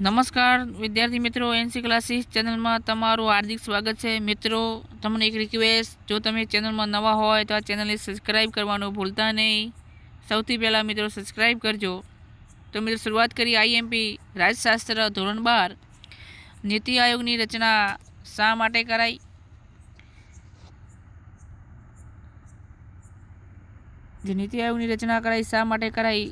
નમસ્કાર, વિદ્યાર્થી મિત્રો એનસી ક્લાસીસ ચેનલમાં તમારું હાર્દિક સ્વાગત છે. મિત્રો, તમને એક રિક્વેસ્ટ જો તમે ચેનલમાં નવા હોય તો આ ચેનલને સબસ્ક્રાઈબ કરવાનું ભૂલતા નહીં. સૌથી પહેલાં મિત્રો સબસ્ક્રાઈબ કરજો. તો મિત્રો, શરૂઆત કરી આઈએમપી રાજશાસ્ત્ર ધોરણ બાર. નીતિ આયોગની રચના શા માટે કરાઈ? જે નીતિ આયોગની રચના કરાઈ, શા માટે કરાઈ?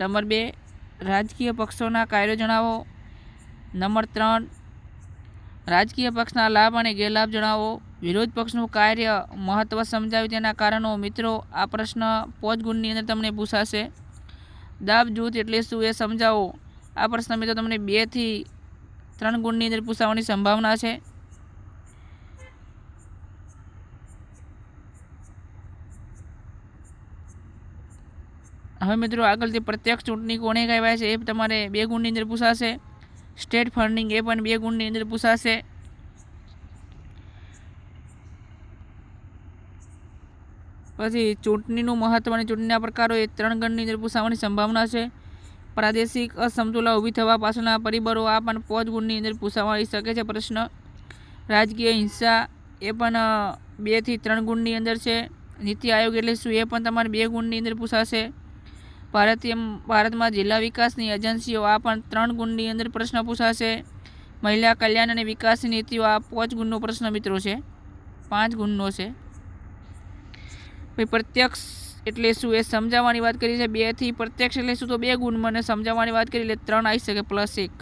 નંબર બે. રાજકીય પક્ષોના કાર્યો જણાવો. નંબર ત્રણ, રાજકીય પક્ષના લાભ અને ગેરલાભ જણાવો. વિરોધ પક્ષનું કાર્ય મહત્ત્વ સમજાવી તેના કારણો મિત્રો આ પ્રશ્ન પોચ ગુણની અંદર તમને પૂછાશે. દાબ જૂથ એટલે શું એ સમજાવો. આ પ્રશ્ન મિત્રો તમને બેથી ત્રણ ગુણની અંદર પૂછાવાની સંભાવના છે. હવે મિત્રો આગળથી પ્રત્યક્ષ ચૂંટણી કોને કહેવાય છે એ તમારે બે ગુણની અંદર પૂછાશે. સ્ટેટ ફંડિંગ એ પણ બે ગુણની અંદર પૂછાશે. પછી ચૂંટણીનું મહત્વ અને ચૂંટણીના પ્રકારો એ ત્રણ ગણની અંદર પૂછાવાની સંભાવના છે. પ્રાદેશિક અસમતુલા ઊભી થવા પાછળના પરિબળો આ પણ પોચ ગુણની અંદર પૂછાવાઈ શકે છે પ્રશ્ન. રાજકીય હિંસા એ પણ બેથી ત્રણ ગુણની અંદર છે. નીતિ આયોગ એટલે શું એ પણ તમારે બે ગુણની અંદર પૂછાશે. ભારતીય ભારતમાં જિલ્લા વિકાસની એજન્સીઓ આ પણ ત્રણ ગુણની અંદર પ્રશ્ન પૂછાશે. મહિલા કલ્યાણ અને વિકાસની નીતિઓ આ પાંચ ગુણનો પ્રશ્ન મિત્રો છે. પાંચ ગુણનો છે. પછી પ્રત્યક્ષ એટલે શું એ સમજાવવાની વાત કરી છે? બેથી પ્રત્યક્ષ એટલે શું? તો બે ગુણ મને સમજાવવાની વાત કરી, એટલે ત્રણ આવી શકે પ્લસ એક.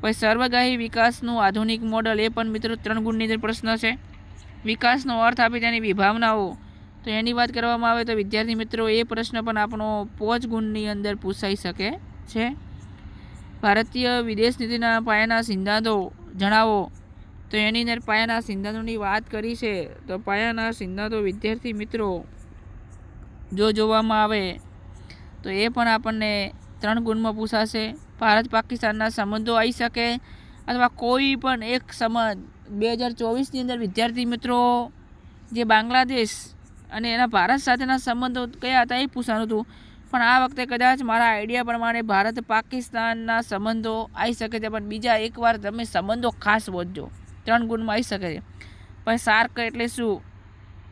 પછી સર્વગાહી વિકાસનું આધુનિક મોડલ એ પણ મિત્રો ત્રણ ગુણની અંદર પ્રશ્ન છે. વિકાસનો અર્થ આપી તેની વિભાવનાઓ. તો એની વાત કરવામાં આવે તો વિદ્યાર્થી મિત્રો, એ પ્રશ્ન પણ આપણો પોચ ગુણની અંદર પૂછાઈ શકે છે. ભારતીય વિદેશ નીતિના પાયાના સિદ્ધાંતો જણાવો. તો એની અંદર પાયાના સિદ્ધાંતોની વાત કરી છે. તો પાયાના સિદ્ધાંતો વિદ્યાર્થી મિત્રો, જો જોવામાં આવે, તો એ પણ આપણને ત્રણ ગુણમાં પૂછાશે. ભારત પાકિસ્તાનના સંબંધો આવી શકે અથવા કોઈ પણ એક સંબંધ. બે હજાર ચોવીસની અંદર વિદ્યાર્થી મિત્રો, જે બાંગ્લાદેશ અને એના ભારત સાથેના સંબંધો કયા હતા એ પૂછવાનું હતું. પણ આ વખતે કદાચ મારા આઈડિયા પ્રમાણે ભારત પાકિસ્તાનના સંબંધો આવી શકે છે, પણ બીજા એકવાર તમે સંબંધો ખાસ વધજો ત્રણ ગુણમાં આવી શકે છે. પછી સાર્ક એટલે શું?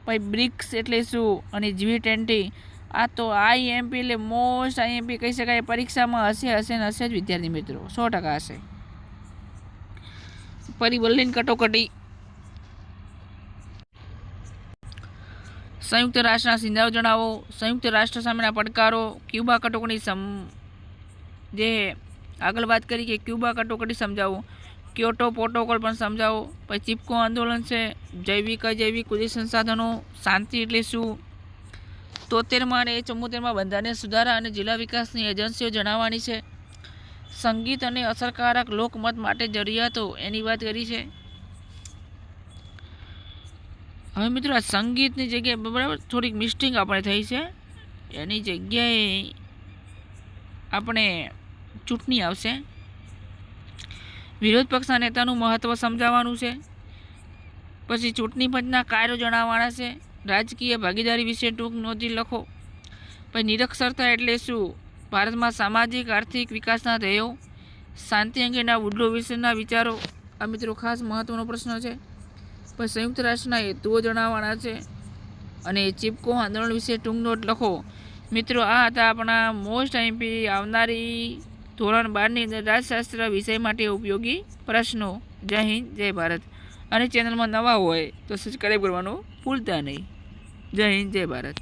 પછી બ્રિક્સ એટલે શું? અને જી ટ્વેન્ટી આ તો આઈએમપી એટલે મોસ્ટ આઈએમપી કહી શકાય. પરીક્ષામાં હશે હશે ને હશે જ વિદ્યાર્થી મિત્રો. સો ટકા હશે. પરિબલ્લીન કટોકટી. સંયુક્ત રાષ્ટ્રના સિંધાઓ જણાવો. સંયુક્ત રાષ્ટ્ર સામેના પડકારો. ક્યુબા કટોકટી સમ જે આગળ વાત કરી કે ક્યુબા કટોકટી સમજાવો. ક્યોટો પ્રોટોકોલ પણ સમજાવો. પછી ચીપકો આંદોલન છે. જૈવિક, અજૈવિક કુદરતી સંસાધનો. શાંતિ એટલે શું? તોતેરમાં અને ચુમ્મોતેરમાં બંધારણીય સુધારા અને જિલ્લા વિકાસની એજન્સીઓ જણાવવાની છે. સંગીત અને અસરકારક લોકમત માટે જરૂરિયાતો. એની વાત કરી છે. હવે મિત્રો, આ સંગીતની જગ્યાએ બરાબર થોડીક મિસ્ટેક આપણે થઈ છે. એની જગ્યાએ આપણે ચૂંટણી આવશે. વિરોધ પક્ષના નેતાનું મહત્ત્વ સમજાવવાનું છે. પછી ચૂંટણી પંચના કાર્યો જણાવવાના છે. રાજકીય ભાગીદારી વિશે ટૂંક નોંધી લખો. પછી નિરક્ષરતા એટલે શું? ભારતમાં સામાજિક, આર્થિક વિકાસના ધ્યેયો, શાંતિ અંગેના ઉડલો વિશેના વિચારો. આ મિત્રો ખાસ મહત્ત્વનો પ્રશ્ન છે. પછી સંયુક્ત રાષ્ટ્રના હેતુઓ જણાવવાના છે. અને ચીપકો આંદોલન વિશે ટૂંક નોટ લખો. મિત્રો, આ હતા આપણા મોસ્ટ આઈમ્પી આવનારી ધોરણ બારની અંદર રાજશાસ્ત્ર વિષય માટે ઉપયોગી પ્રશ્નો. જય હિન્દ, જય ભારત. અને ચેનલમાં નવા હોય તો સબસ્ક્રાઈબ કરવાનું ભૂલતા નહીં. જય હિન્દ, જય ભારત.